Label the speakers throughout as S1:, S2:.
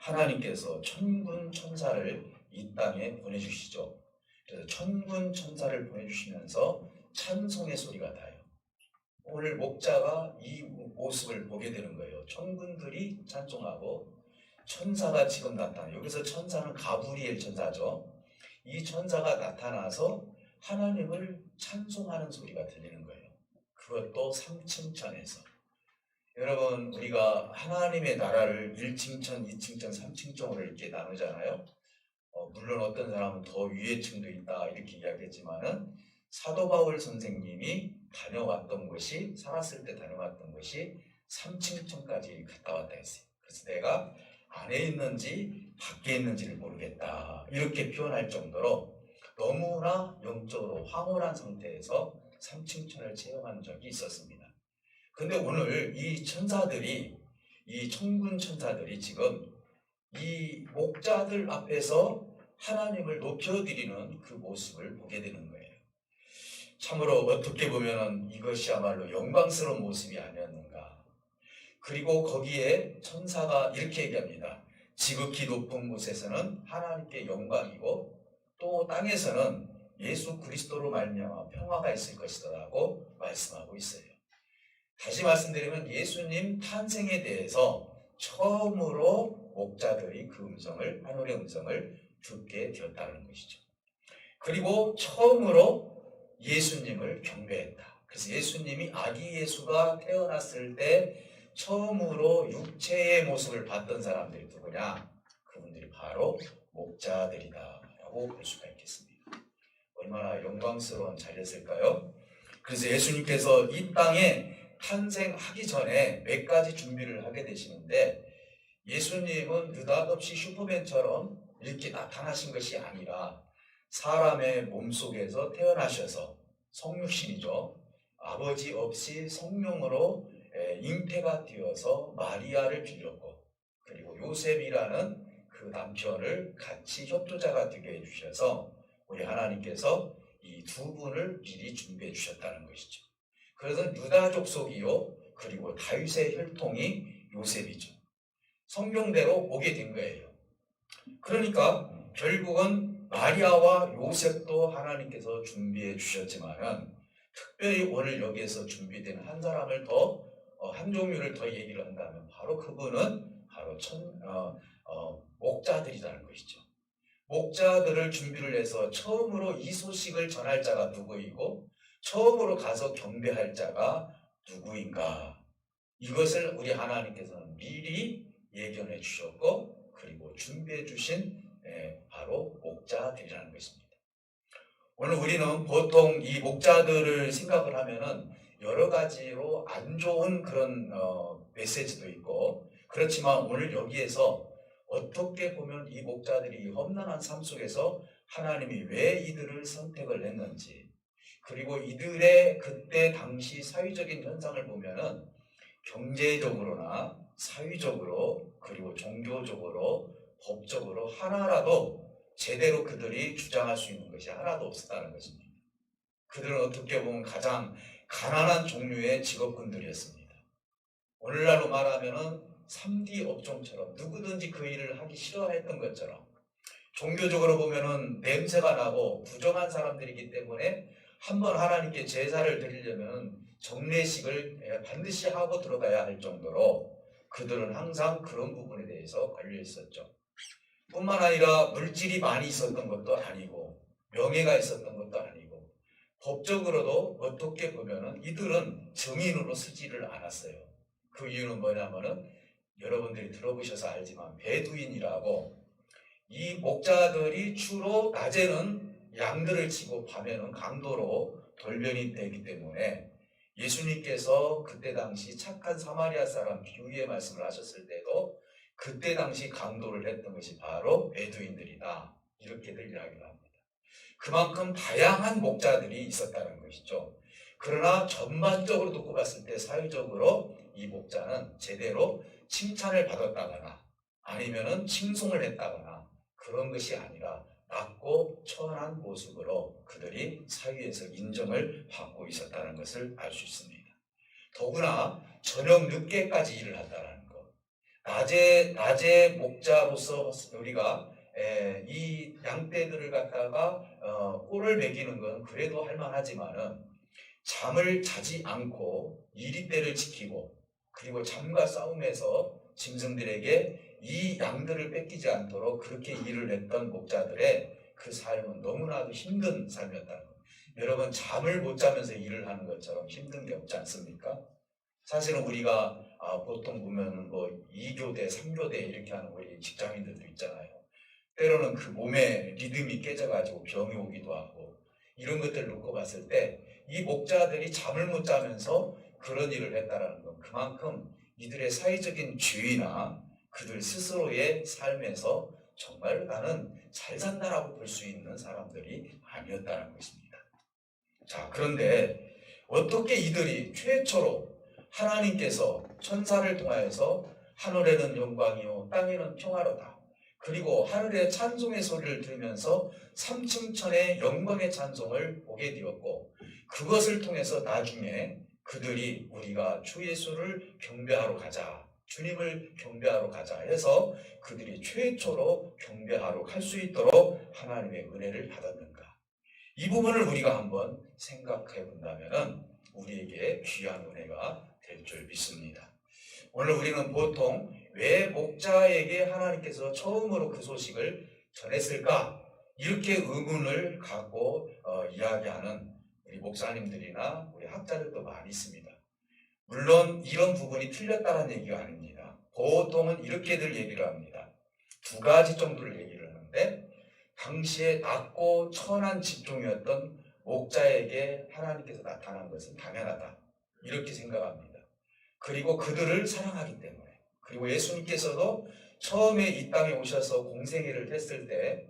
S1: 하나님께서 천군 천사를 이 땅에 보내주시죠. 그래서 천군 천사를 보내주시면서 찬송의 소리가 나요. 오늘 목자가 이 모습을 보게 되는 거예요. 천군들이 찬송하고 천사가 지금 나타나. 여기서 천사는 가브리엘 천사죠. 이 천사가 나타나서 하나님을 찬송하는 소리가 들리는 거예요. 그것도 3층 천에서. 여러분 우리가 하나님의 나라를 1층천, 2층천, 3층천으로 이렇게 나누잖아요. 어, 물론 어떤 사람은 더 위에 층도 있다 이렇게 이야기했지만은 사도 바울 선생님이 다녀왔던 곳이 살았을 때 다녀왔던 곳이 3층천까지 갔다 왔다 했어요. 그래서 내가 안에 있는지 밖에 있는지를 모르겠다 이렇게 표현할 정도로 너무나 영적으로 황홀한 상태에서 3층천을 체험한 적이 있었습니다. 근데 오늘 이 천사들이 이 천군 천사들이 지금 이 목자들 앞에서 하나님을 높여드리는 그 모습을 보게 되는 거예요. 참으로 어떻게 보면 이것이야말로 영광스러운 모습이 아니었는가. 그리고 거기에 천사가 이렇게 얘기합니다. 지극히 높은 곳에서는 하나님께 영광이고 또 땅에서는 예수 그리스도로 말미암아 평화가 있을 것이다라고 말씀하고 있어요. 다시 말씀드리면 예수님 탄생에 대해서 처음으로 목자들이 그 음성을 하늘의 음성을 듣게 되었다는 것이죠. 그리고 처음으로 예수님을 경배했다. 그래서 예수님이 아기 예수가 태어났을 때 처음으로 육체의 모습을 봤던 사람들이 누구냐? 그분들이 바로 목자들이다라고 볼 수가 있겠습니다. 얼마나 영광스러운 자리였을까요? 그래서 예수님께서 이 땅에 탄생하기 전에 몇 가지 준비를 하게 되시는데 예수님은 느닷없이 슈퍼맨처럼 이렇게 나타나신 것이 아니라 사람의 몸속에서 태어나셔서 성육신이죠. 아버지 없이 성령으로 에, 잉태가 되어서 마리아를 빌렸고 그리고 요셉이라는 그 남편을 같이 협조자가 되게 해주셔서 우리 하나님께서 이 두 분을 미리 준비해 주셨다는 것이죠. 그래서 유다 족 속이요 그리고 다윗의 혈통이 요셉이죠. 성경대로 오게 된 거예요. 그러니까 결국은 마리아와 요셉도 하나님께서 준비해 주셨지만은 특별히 오늘 여기에서 준비된 한 사람을 더, 어, 한 종류를 더 얘기를 한다면 바로 그분은 바로 천, 어, 어, 목자들이라는 것이죠. 목자들을 준비를 해서 처음으로 이 소식을 전할 자가 누구이고 처음으로 가서 경배할 자가 누구인가. 이것을 우리 하나님께서는 미리 예견해 주셨고 그리고 준비해 주신 예, 바로 목자들이라는 것입니다. 오늘 우리는 보통 이 목자들을 생각을 하면은 여러 가지로 안 좋은 그런 어, 메시지도 있고 그렇지만 오늘 여기에서 어떻게 보면 이 목자들이 이 험난한 삶 속에서 하나님이 왜 이들을 선택을 했는지 그리고 이들의 그때 당시 사회적인 현상을 보면은 경제적으로나 사회적으로 그리고 종교적으로 법적으로 하나라도 제대로 그들이 주장할 수 있는 것이 하나도 없었다는 것입니다. 그들은 어떻게 보면 가장 가난한 종류의 직업군들이었습니다. 오늘날로 말하면은 3D 업종처럼 누구든지 그 일을 하기 싫어했던 것처럼 종교적으로 보면은 냄새가 나고 부정한 사람들이기 때문에 한번 하나님께 제사를 드리려면 정례식을 반드시 하고 들어가야 할 정도로 그들은 항상 그런 부분에 대해서 걸려 있었죠. 뿐만 아니라 물질이 많이 있었던 것도 아니고 명예가 있었던 것도 아니고 법적으로도 어떻게 보면은 이들은 증인으로 쓰지를 않았어요. 그 이유는 뭐냐면은 여러분들이 들어보셔서 알지만 베두인이라고 이 목자들이 주로 낮에는 양들을 치고 밤에는 강도로 돌변이 되기 때문에 예수님께서 그때 당시 착한 사마리아 사람 비유의 말씀을 하셨을 때도 그때 당시 강도를 했던 것이 바로 베두인들이다. 이렇게들 이야기를 합니다. 그만큼 다양한 목자들이 있었다는 것이죠. 그러나 전반적으로 놓고 봤을 때 사회적으로 이 목자는 제대로 칭찬을 받았다거나 아니면은 칭송을 했다거나 그런 것이 아니라 낮고 천한 모습으로 그들이 사회에서 인정을 받고 있었다는 것을 알 수 있습니다. 더구나 저녁 늦게까지 일을 한다는 것. 낮에 낮에 목자로서 우리가 에, 이 양떼들을 갖다가 어, 꼴을 매기는 건 그래도 할만하지만은 잠을 자지 않고 이리 때를 지키고 그리고 잠과 싸움에서 짐승들에게 이 양들을 뺏기지 않도록 그렇게 일을 했던 목자들의 그 삶은 너무나도 힘든 삶이었다는 거. 여러분 잠을 못 자면서 일을 하는 것처럼 힘든 게 없지 않습니까? 사실은 우리가 아, 보통 보면 뭐 2교대, 3교대 이렇게 하는 우리 직장인들도 있잖아요. 때로는 그 몸의 리듬이 깨져가지고 병이 오기도 하고 이런 것들을 놓고 봤을 때 이 목자들이 잠을 못 자면서 그런 일을 했다라는 건 그만큼 이들의 사회적인 지위나 그들 스스로의 삶에서 정말 나는 잘 산다라고 볼 수 있는 사람들이 아니었다는 것입니다. 자, 그런데 어떻게 이들이 최초로 하나님께서 천사를 통하여서 하늘에는 영광이요 땅에는 평화로다. 그리고 하늘의 찬송의 소리를 들으면서 삼층천의 영광의 찬송을 보게 되었고 그것을 통해서 나중에 그들이 우리가 주 예수를 경배하러 가자. 주님을 경배하러 가자 해서 그들이 최초로 경배하러 갈 수 있도록 하나님의 은혜를 받았는가. 이 부분을 우리가 한번 생각해 본다면 우리에게 귀한 은혜가 될 줄 믿습니다. 오늘 우리는 보통 왜 목자에게 하나님께서 처음으로 그 소식을 전했을까? 이렇게 의문을 갖고 어, 이야기하는 우리 목사님들이나 우리 학자들도 많이 있습니다. 물론 이런 부분이 틀렸다는 얘기가 아닙니다. 보통은 이렇게들 얘기를 합니다. 두 가지 정도를 얘기를 하는데 당시에 낮고 천한 직종이었던 목자에게 하나님께서 나타난 것은 당연하다. 이렇게 생각합니다. 그리고 그들을 사랑하기 때문에 그리고 예수님께서도 처음에 이 땅에 오셔서 공생애를 했을 때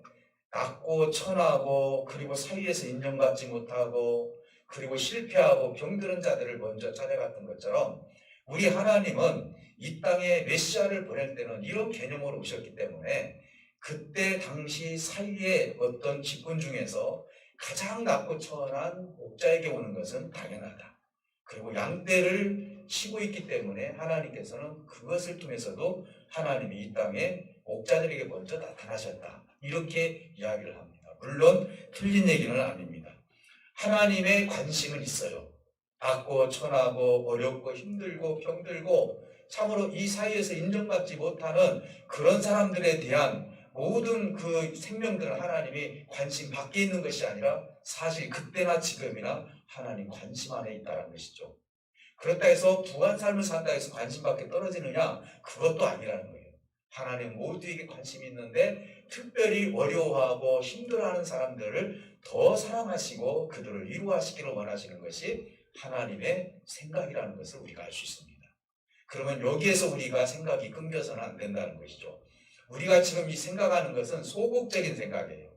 S1: 낮고 천하고 그리고 사이에서 인정받지 못하고 그리고 실패하고 병드는 자들을 먼저 찾아갔던 것처럼 우리 하나님은 이 땅에 메시아를 보낼 때는 이런 개념으로 오셨기 때문에 그때 당시 사이의 어떤 직분 중에서 가장 낮고 천한 목자에게 오는 것은 당연하다. 그리고 양떼를 치고 있기 때문에 하나님께서는 그것을 통해서도 하나님이 이 땅에 목자들에게 먼저 나타나셨다. 이렇게 이야기를 합니다. 물론 틀린 얘기는 아닙니다. 하나님의 관심은 있어요. 낮고 천하고 어렵고 힘들고 병들고 참으로 이 사이에서 인정받지 못하는 그런 사람들에 대한 모든 그 생명들은 하나님이 관심 밖에 있는 것이 아니라 사실 그때나 지금이나 하나님 관심 안에 있다는 것이죠. 그렇다 해서 부한 삶을 산다 해서 관심 밖에 떨어지느냐? 그것도 아니라는 거예요. 하나님 모두에게 관심이 있는데 특별히 어려워하고 힘들어하는 사람들을 더 사랑하시고 그들을 위로하시기를 원하시는 것이 하나님의 생각이라는 것을 우리가 알 수 있습니다. 그러면 여기에서 우리가 생각이 끊겨서는 안 된다는 것이죠. 우리가 지금 이 생각하는 것은 소극적인 생각이에요.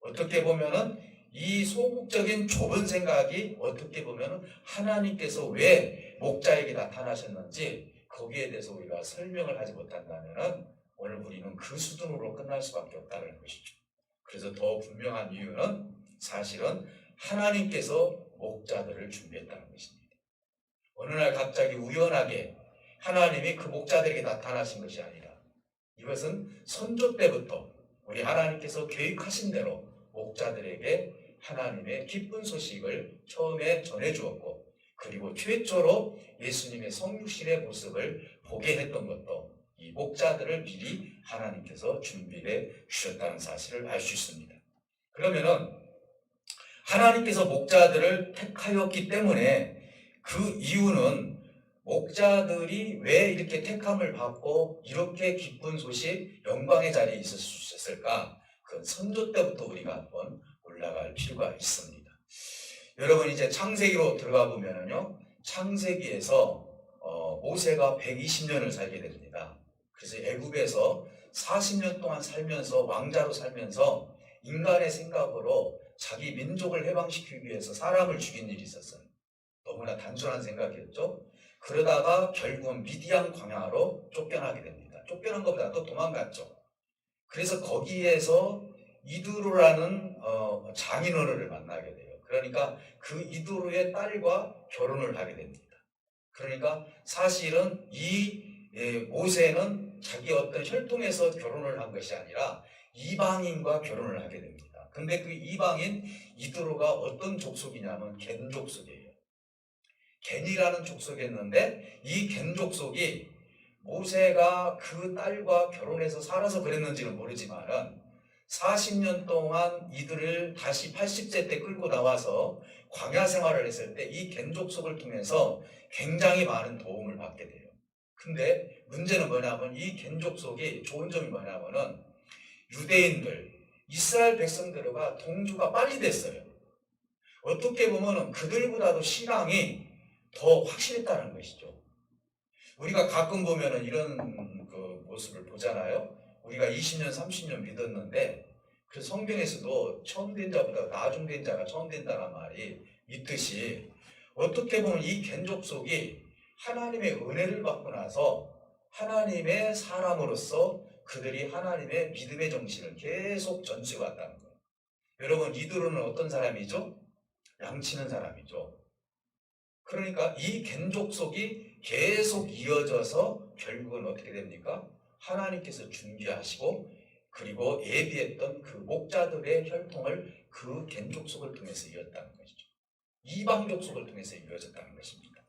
S1: 어떻게 보면은 이 소극적인 좁은 생각이 어떻게 보면은 하나님께서 왜 목자에게 나타나셨는지 거기에 대해서 우리가 설명을 하지 못한다면은 오늘 우리는 그 수준으로 끝날 수밖에 없다는 것이죠. 그래서 더 분명한 이유는 사실은 하나님께서 목자들을 준비했다는 것입니다. 어느 날 갑자기 우연하게 하나님이 그 목자들에게 나타나신 것이 아니라 이것은 선조 때부터 우리 하나님께서 계획하신 대로 목자들에게 하나님의 기쁜 소식을 처음에 전해 주었고 그리고 최초로 예수님의 성육신의 모습을 보게 했던 것도 이 목자들을 미리 하나님께서 준비해 주셨다는 사실을 알 수 있습니다. 그러면은 하나님께서 목자들을 택하였기 때문에 그 이유는 목자들이 왜 이렇게 택함을 받고 이렇게 기쁜 소식, 영광의 자리에 있었을까? 그건 선조 때부터 우리가 한번 올라갈 필요가 있습니다. 여러분 이제 창세기로 들어가 보면은요, 창세기에서 어, 모세가 120년을 살게 됩니다. 그래서 애굽에서 40년 동안 살면서 왕자로 살면서 인간의 생각으로 자기 민족을 해방시키기 위해서 사람을 죽인 일이 있었어요. 너무나 단순한 생각이었죠. 그러다가 결국은 미디안 광야로 쫓겨나게 됩니다. 쫓겨난 것보다 또 도망갔죠. 그래서 거기에서 이두루라는 어, 장인어른을 만나게 돼요. 그러니까 그 이두루의 딸과 결혼을 하게 됩니다. 그러니까 사실은 이 예, 모세는 자기 어떤 혈통에서 결혼을 한 것이 아니라 이방인과 결혼을 하게 됩니다. 근데 그 이방인 이드로가 어떤 족속이냐면 겐 족속이에요. 겐이라는 족속이었는데 이 겐 족속이 모세가 그 딸과 결혼해서 살아서 그랬는지는 모르지만은 40년 동안 이들을 다시 80세 때 끌고 나와서 광야 생활을 했을 때이 겐족속을 통해서 굉장히 많은 도움을 받게 돼요. 근데 문제는 뭐냐면 이 겐족속이 좋은 점이 뭐냐면은 유대인들, 이스라엘 백성들과 동주가 빨리 됐어요. 어떻게 보면은 그들보다도 신앙이 더 확실했다는 것이죠. 우리가 가끔 보면은 이런 그 모습을 보잖아요. 우리가 20년, 30년 믿었는데 그 성경에서도 처음 된 자보다 나중 된 자가 처음 된다는 말이 있듯이 어떻게 보면 이 겐족속이 하나님의 은혜를 받고 나서 하나님의 사람으로서 그들이 하나님의 믿음의 정신을 계속 전수해 왔다는 거예요. 여러분 이들은 어떤 사람이죠? 양치는 사람이죠. 그러니까 이 겐족속이 계속 이어져서 결국은 어떻게 됩니까? 하나님께서 준비하시고 그리고 예비했던 그 목자들의 혈통을 그 겐족속을 통해서 이었다는 것이죠. 이방 족속을 통해서 이루어졌다는 것입니다.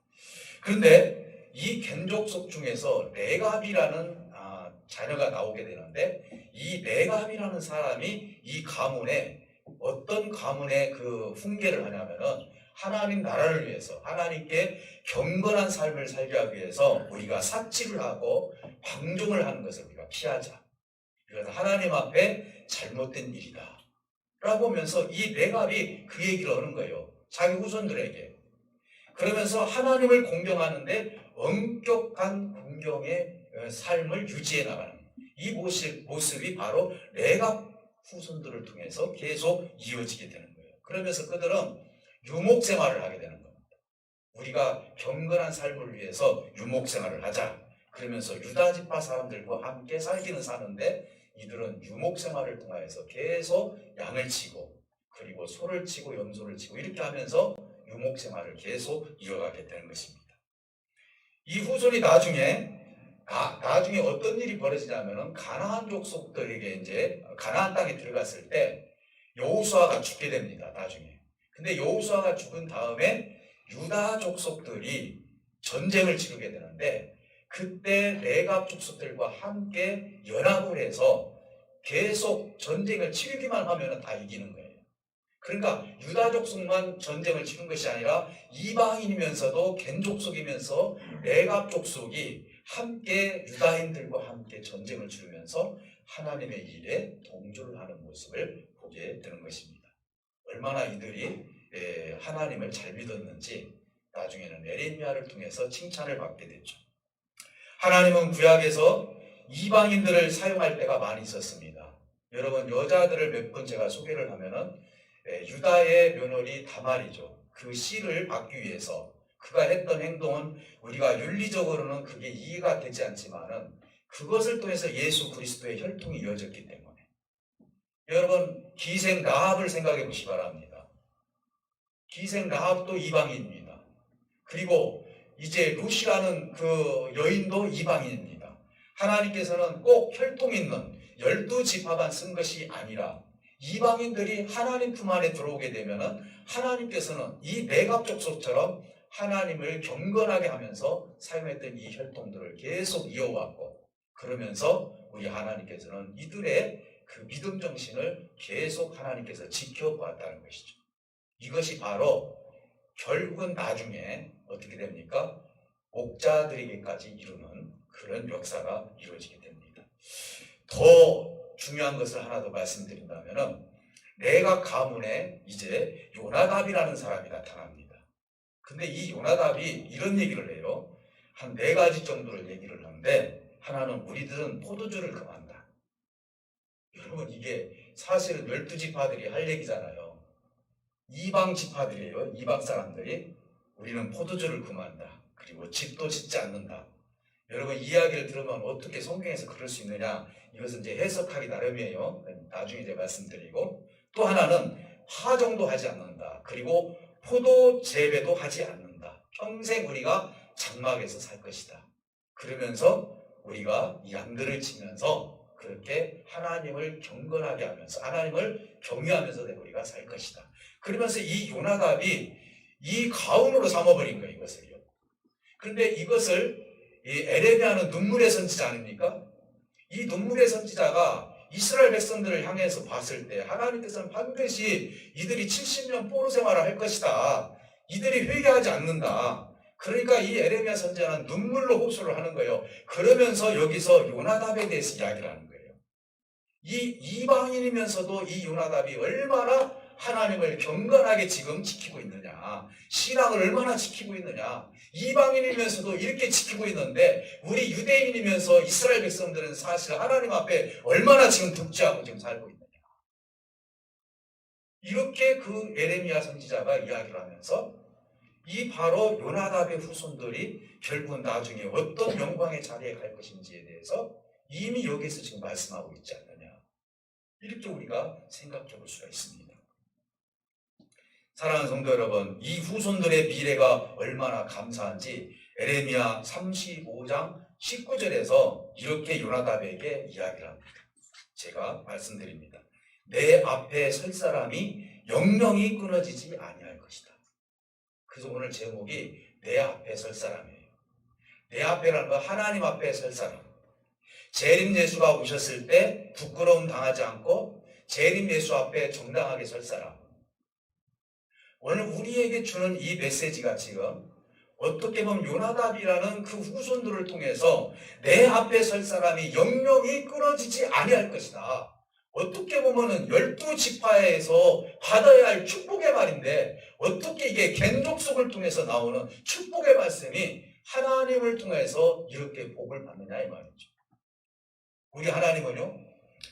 S1: 그런데 이 겐족속 중에서 레갑이라는 아, 자녀가 나오게 되는데 이 레갑이라는 사람이 이 가문에 어떤 가문의 그 훈계를 하냐면은 하나님 나라를 위해서 하나님께 경건한 삶을 살기 하기 위해서 우리가 사치를 하고 방종을 하는 것을 우리가 피하자. 이것은 하나님 앞에 잘못된 일이다. 라고 하면서 이 레갑이 그 얘기를 하는 거예요. 자기 후손들에게. 그러면서 하나님을 공경하는데 엄격한 공경의 어, 삶을 유지해 나가는 이 모습, 모습이 바로 레갑 후손들을 통해서 계속 이어지게 되는 거예요. 그러면서 그들은 유목 생활을 하게 되는 겁니다. 우리가 경건한 삶을 위해서 유목 생활을 하자. 그러면서 유다 지파 사람들과 함께 살기는 사는데 이들은 유목 생활을 통하여서 계속 양을 치고 그리고 소를 치고 염소를 치고 이렇게 하면서 유목 생활을 계속 이어가게 되는 것입니다. 이 후손이 나중에 나, 나중에 어떤 일이 벌어지냐면은 가나안 족속들에게 이제 가나안 땅에 들어갔을 때 여호수아가 죽게 됩니다. 나중에. 근데 여호수아가 죽은 다음에 유다 족속들이 전쟁을 치르게 되는데 그때 레갑 족속들과 함께 연합을 해서 계속 전쟁을 치르기만 하면 다 이기는 거예요. 그러니까 유다 족속만 전쟁을 치른 것이 아니라 이방인이면서도 겐 족속이면서 레갑 족속이 함께 유다인들과 함께 전쟁을 치르면서 하나님의 일에 동조를 하는 모습을 보게 되는 것입니다. 얼마나 이들이 에, 하나님을 잘 믿었는지 나중에는 에레미야를 통해서 칭찬을 받게 됐죠. 하나님은 구약에서 이방인들을 사용할 때가 많이 있었습니다. 여러분 여자들을 몇 번 제가 소개를 하면은 에, 유다의 며느리 다말이죠. 그 씨를 받기 위해서 그가 했던 행동은 우리가 윤리적으로는 그게 이해가 되지 않지만은 그것을 통해서 예수 그리스도의 혈통이 이어졌기 때문에 여러분 기생 라합을 생각해 보시 기 바랍니다. 기생 라합도 이방인입니다. 그리고 이제 루시라는 그 여인도 이방인입니다. 하나님께서는 꼭 혈통 있는 열두 지파만 쓴 것이 아니라 이방인들이 하나님 품 안에 들어오게 되면은 하나님께서는 이 내갑 족속처럼 하나님을 경건하게 하면서 사용했던 이 혈통들을 계속 이어왔고 그러면서 우리 하나님께서는 이들의 그 믿음 정신을 계속 하나님께서 지켜봤다는 것이죠. 이것이 바로 결국은 나중에 어떻게 됩니까? 목자들에게까지 이루는 그런 역사가 이루어지게 됩니다. 더 중요한 것을 하나 더 말씀드린다면은 내가 가문에 이제 요나답이라는 사람이 나타납니다. 근데 이 요나답이 이런 얘기를 해요. 한 네 가지 정도를 얘기를 하는데 하나는 우리들은 포도주를 금한다. 여러분 이게 사실은 열두 지파들이 할 얘기잖아요. 이방 지파들이에요. 이방 사람들이 우리는 포도주를 금한다. 그리고 집도 짓지 않는다. 여러분 이야기를 들으면 어떻게 성경에서 그럴 수 있느냐? 이것은 이제 해석하기 나름이에요. 나중에 이제 말씀드리고 또 하나는 화정도 하지 않는다. 그리고 포도 재배도 하지 않는다. 평생 우리가 장막에서 살 것이다. 그러면서 우리가 양들을 치면서 그렇게 하나님을 경건하게 하면서 하나님을 경외하면서 우리가 살 것이다. 그러면서 이 요나답이 이 가운으로 삼아버린 거예요 이것을요. 그런데 이것을 이 에레미야는 눈물의 선지자 아닙니까? 이 눈물의 선지자가 이스라엘 백성들을 향해서 봤을 때 하나님께서는 반드시 이들이 70년 포로 생활을 할 것이다. 이들이 회개하지 않는다. 그러니까 이 에레미야 선지자는 눈물로 호소를 하는 거예요. 그러면서 여기서 요나답에 대해서 이야기를 하는 거예요. 이 이방인이면서도 이 요나답이 얼마나 하나님을 경건하게 지금 지키고 있느냐. 신앙을 얼마나 지키고 있느냐. 이방인이면서도 이렇게 지키고 있는데 우리 유대인이면서 이스라엘 백성들은 사실 하나님 앞에 얼마나 지금 독재하고 지금 살고 있느냐. 이렇게 그 에레미야 선지자가 이야기를 하면서 이 바로 요나답의 후손들이 결국 나중에 어떤 영광의 자리에 갈 것인지에 대해서 이미 여기서 지금 말씀하고 있지 않느냐. 이렇게 우리가 생각해 볼 수가 있습니다. 사랑하는 성도 여러분, 이 후손들의 미래가 얼마나 감사한지 에레미야 35장 19절에서 이렇게 요나답에게 이야기를 합니다. 제가 말씀드립니다. 내 앞에 설 사람이 영영이 끊어지지 아니할 것이다. 그래서 오늘 제목이 내 앞에 설 사람이에요. 내 앞에라는 건 하나님 앞에 설 사람. 재림 예수가 오셨을 때 부끄러움 당하지 않고 재림 예수 앞에 정당하게 설 사람. 오늘 우리에게 주는 이 메시지가 지금 어떻게 보면 요나답이라는 그 후손들을 통해서 내 앞에 설 사람이 영영이 끊어지지 아니할 것이다. 어떻게 보면은 열두 지파에서 받아야 할 축복의 말인데 어떻게 이게 겐족속을 통해서 나오는 축복의 말씀이 하나님을 통해서 이렇게 복을 받느냐 이 말이죠. 우리 하나님은요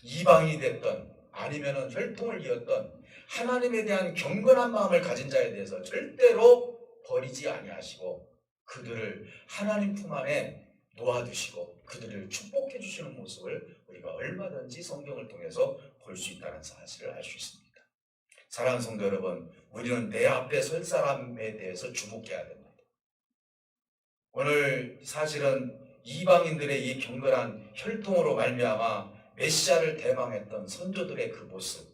S1: 이방이 됐던 아니면은 혈통을 이었던 하나님에 대한 경건한 마음을 가진 자에 대해서 절대로 버리지 아니하시고 그들을 하나님 품 안에 놓아두시고 그들을 축복해 주시는 모습을 우리가 얼마든지 성경을 통해서 볼 수 있다는 사실을 알 수 있습니다. 사랑하는 성도 여러분, 우리는 내 앞에 설 사람에 대해서 주목해야 됩니다. 오늘 사실은 이방인들의 이 경건한 혈통으로 말미암아 메시아를 대망했던 선조들의 그 모습,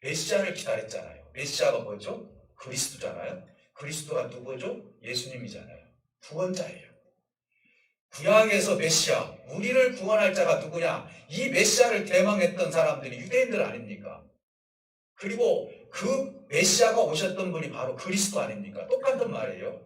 S1: 메시아를 기다렸잖아요. 메시아가 뭐죠? 그리스도잖아요. 그리스도가 누구죠? 예수님이잖아요. 구원자예요. 구약에서 메시아, 우리를 구원할 자가 누구냐? 이 메시아를 대망했던 사람들이 유대인들 아닙니까? 그리고 그 메시아가 오셨던 분이 바로 그리스도 아닙니까? 똑같은 말이에요.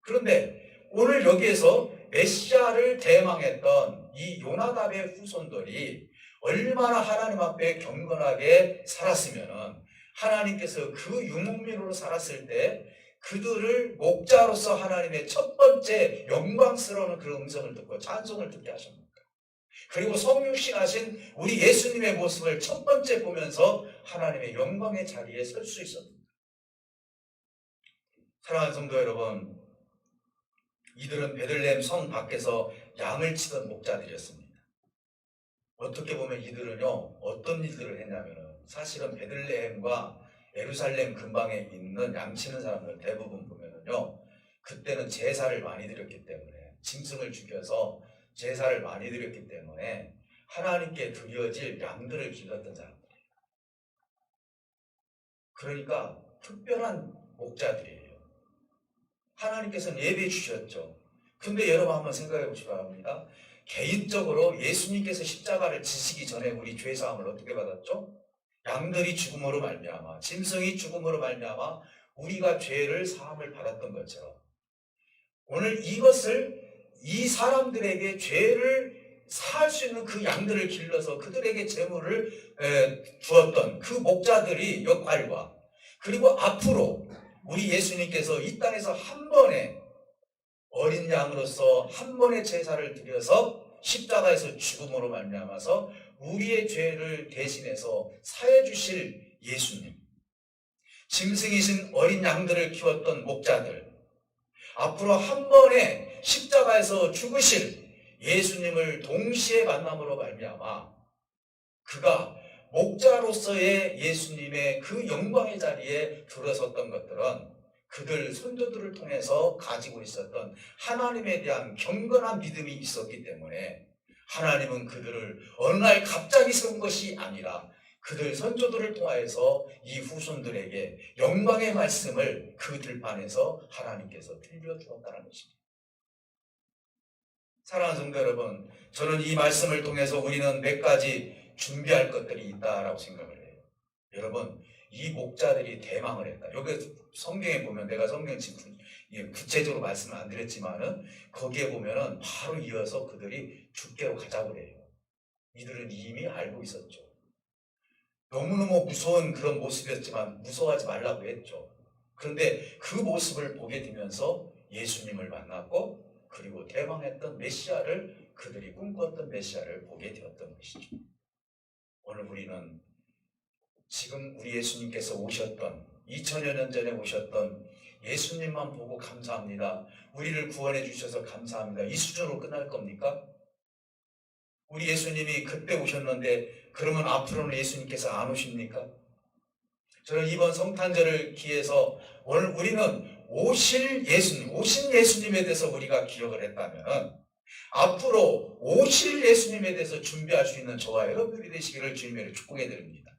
S1: 그런데 오늘 여기에서 메시아를 대망했던 이 요나답의 후손들이 얼마나 하나님 앞에 경건하게 살았으면은 하나님께서 그 유목민으로 살았을 때 그들을 목자로서 하나님의 첫 번째 영광스러운 그 음성을 듣고 찬송을 듣게 하십니까? 그리고 성육신하신 우리 예수님의 모습을 첫 번째 보면서 하나님의 영광의 자리에 설 수 있었습니다. 사랑하는 성도 여러분, 이들은 베들레헴 성 밖에서 양을 치던 목자들이었습니다. 어떻게 보면 이들은요, 어떤 일들을 했냐면은 사실은 베들레헴과 예루살렘 근방에 있는 양치는 사람들 대부분 보면은요, 그때는 제사를 많이 드렸기 때문에 짐승을 죽여서 제사를 많이 드렸기 때문에 하나님께 드려질 양들을 길렀던 사람들이에요. 그러니까 특별한 목자들이에요. 하나님께서는 예배 주셨죠. 근데 여러분 한번 생각해 보시기 바랍니다. 개인적으로 예수님께서 십자가를 지시기 전에 우리 죄 사함을 어떻게 받았죠? 양들이 죽음으로 말미암아 짐승이 죽음으로 말미암아 우리가 죄를 사함을 받았던 것처럼 오늘 이것을 이 사람들에게 죄를 사할 수 있는 그 양들을 길러서 그들에게 재물을 에, 주었던 그 목자들이 역할과 그리고 앞으로 우리 예수님께서 이 땅에서 한 번에 어린 양으로서 한 번의 제사를 드려서 십자가에서 죽음으로 말미암아서 우리의 죄를 대신해서 사해 주실 예수님. 짐승이신 어린 양들을 키웠던 목자들. 앞으로 한 번에 십자가에서 죽으실 예수님을 동시에 만남으로 말미암아 그가 목자로서의 예수님의 그 영광의 자리에 들어섰던 것들은 그들 선조들을 통해서 가지고 있었던 하나님에 대한 경건한 믿음이 있었기 때문에 하나님은 그들을 어느 날 갑자기 세운 것이 아니라 그들 선조들을 통하여서 이 후손들에게 영광의 말씀을 그 들판에서 하나님께서 들려주었다는 것입니다. 사랑하는 성도 여러분, 저는 이 말씀을 통해서 우리는 몇 가지 준비할 것들이 있다라고 생각을. 여러분, 이 목자들이 대망을 했다. 여기 성경에 보면 내가 성경 지금 예, 구체적으로 말씀을 안 드렸지만은 거기에 보면은 바로 이어서 그들이 죽게로 가자고 그래요. 이들은 이미 알고 있었죠. 너무너무 무서운 그런 모습이었지만 무서워하지 말라고 했죠. 그런데 그 모습을 보게 되면서 예수님을 만났고 그리고 대망했던 메시아를 그들이 꿈꿨던 메시아를 보게 되었던 것이죠. 오늘 우리는 지금 우리 예수님께서 오셨던 2000여 년 전에 오셨던 예수님만 보고 감사합니다. 우리를 구원해 주셔서 감사합니다. 이 수준으로 끝날 겁니까? 우리 예수님이 그때 오셨는데 그러면 앞으로는 예수님께서 안 오십니까? 저는 이번 성탄절을 기해서 오늘 우리는 오실 예수님, 오신 예수님에 대해서 우리가 기억을 했다면 앞으로 오실 예수님에 대해서 준비할 수 있는 저와 여러분들이 되시기를 주님으로 축복해 드립니다.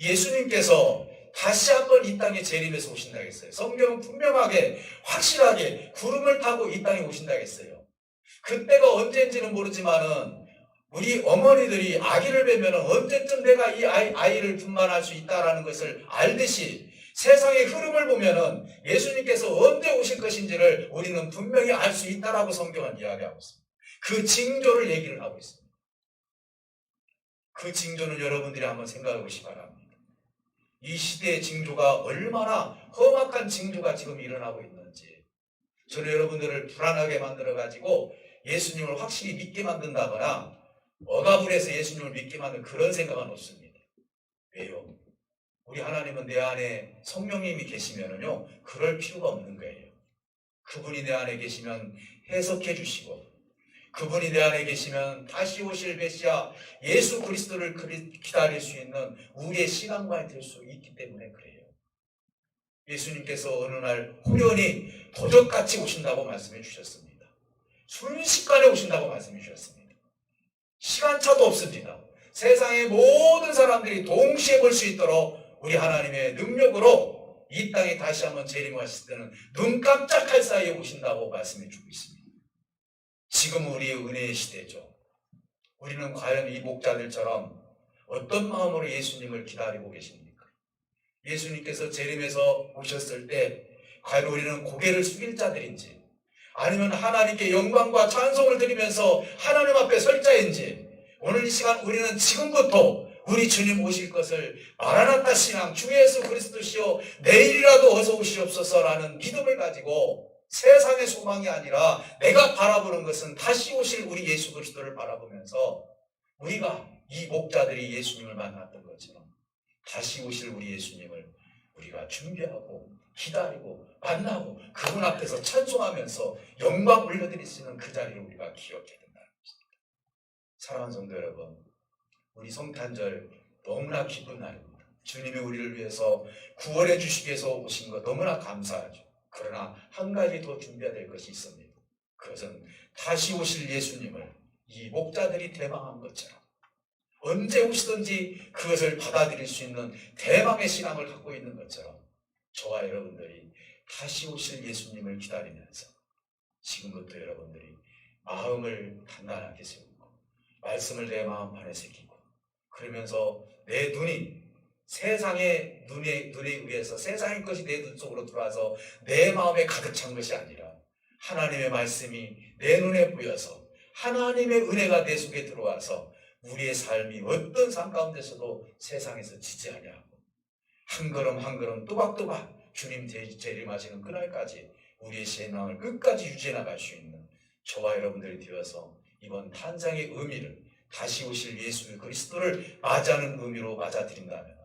S1: 예수님께서 다시 한번 이 땅에 재림해서 오신다 했어요. 성경은 분명하게 확실하게 구름을 타고 이 땅에 오신다 했어요. 그때가 언제인지는 모르지만은 우리 어머니들이 아기를 뵈면 언제쯤 내가 이 아이, 아이를 분만할 수 있다라는 것을 알듯이 세상의 흐름을 보면은 예수님께서 언제 오실 것인지를 우리는 분명히 알 수 있다라고 성경은 이야기하고 있습니다. 그 징조를 얘기를 하고 있습니다. 그 징조는 여러분들이 한번 생각해 보시기 바랍니다. 이 시대의 징조가 얼마나 험악한 징조가 지금 일어나고 있는지 저는 여러분들을 불안하게 만들어 가지고 예수님을 확실히 믿게 만든다거나 억압을 해서 예수님을 믿게 만든 그런 생각은 없습니다. 왜요? 우리 하나님은 내 안에 성령님이 계시면은요 그럴 필요가 없는 거예요. 그분이 내 안에 계시면 해석해 주시고 그분이 내 안에 계시면 다시 오실 메시아 예수 그리스도를 그리- 기다릴 수 있는 우리의 시간관이 될수 있기 때문에 그래요. 예수님께서 어느 날 호련히 도적같이 오신다고 말씀해 주셨습니다. 순식간에 오신다고 말씀해 주셨습니다. 시간차도 없습니다. 세상의 모든 사람들이 동시에 볼 수 있도록 우리 하나님의 능력으로 이 땅에 다시 한번 재림하실 때는 눈 깜짝할 사이에 오신다고 말씀해 주고 있습니다. 지금 우리의 은혜의 시대죠. 우리는 과연 이 목자들처럼 어떤 마음으로 예수님을 기다리고 계십니까? 예수님께서 재림해서 오셨을 때 과연 우리는 고개를 숙일 자들인지 아니면 하나님께 영광과 찬송을 드리면서 하나님 앞에 설 자인지 오늘 이 시간 우리는 지금부터 우리 주님 오실 것을 마라나타 신앙 주 예수 그리스도시요 내일이라도 어서 오시옵소서라는 믿음을 가지고 세상의 소망이 아니라 내가 바라보는 것은 다시 오실 우리 예수 그리스도를 바라보면서 우리가 이 목자들이 예수님을 만났던 것처럼 다시 오실 우리 예수님을 우리가 준비하고 기다리고 만나고 그분 앞에서 찬송하면서 영광 올려드릴 수 있는 그 자리를 우리가 기억해야 된다는 것입니다. 사랑하는 성도 여러분, 우리 성탄절 너무나 기쁜 날입니다. 주님이 우리를 위해서 구원해 주시기 위해서 오신 것 너무나 감사하죠. 그러나 한 가지 더 준비해야 될 것이 있습니다. 그것은 다시 오실 예수님을 이 목자들이 대망한 것처럼 언제 오시든지 그것을 받아들일 수 있는 대망의 신앙을 갖고 있는 것처럼 저와 여러분들이 다시 오실 예수님을 기다리면서 지금부터 여러분들이 마음을 단단하게 세우고 말씀을 내 마음판에 새기고 그러면서 내 눈이 세상의 눈에, 눈에 의해서 세상의 것이 내 눈 속으로 들어와서 내 마음에 가득 찬 것이 아니라 하나님의 말씀이 내 눈에 보여서 하나님의 은혜가 내 속에 들어와서 우리의 삶이 어떤 삶 가운데서도 세상에서 지지하냐 하고 한 걸음 한 걸음 또박또박 주님 재- 재림하시는 그날까지 우리의 신앙을 끝까지 유지해 나갈 수 있는 저와 여러분들이 되어서 이번 탄생의 의미를 다시 오실 예수 그리스도를 맞이하는 의미로 맞아들인다면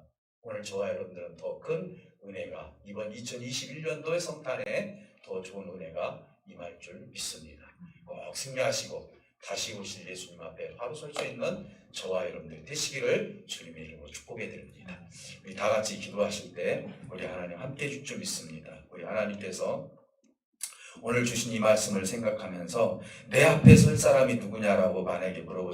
S1: 오늘 저와 여러분들은 더 큰 은혜가 이번 2021년도의 성탄에 더 좋은 은혜가 임할 줄 믿습니다. 꼭 승리하시고 다시 오실 예수님 앞에 바로 설 수 있는 저와 여러분들이 되시기를 주님의 이름으로 축복해 드립니다. 우리 다 같이 기도하실 때 우리 하나님 함께 해줄 줄 믿습니다. 우리 하나님께서 오늘 주신 이 말씀을 생각하면서 내 앞에 설 사람이 누구냐라고 만약에 물어보시면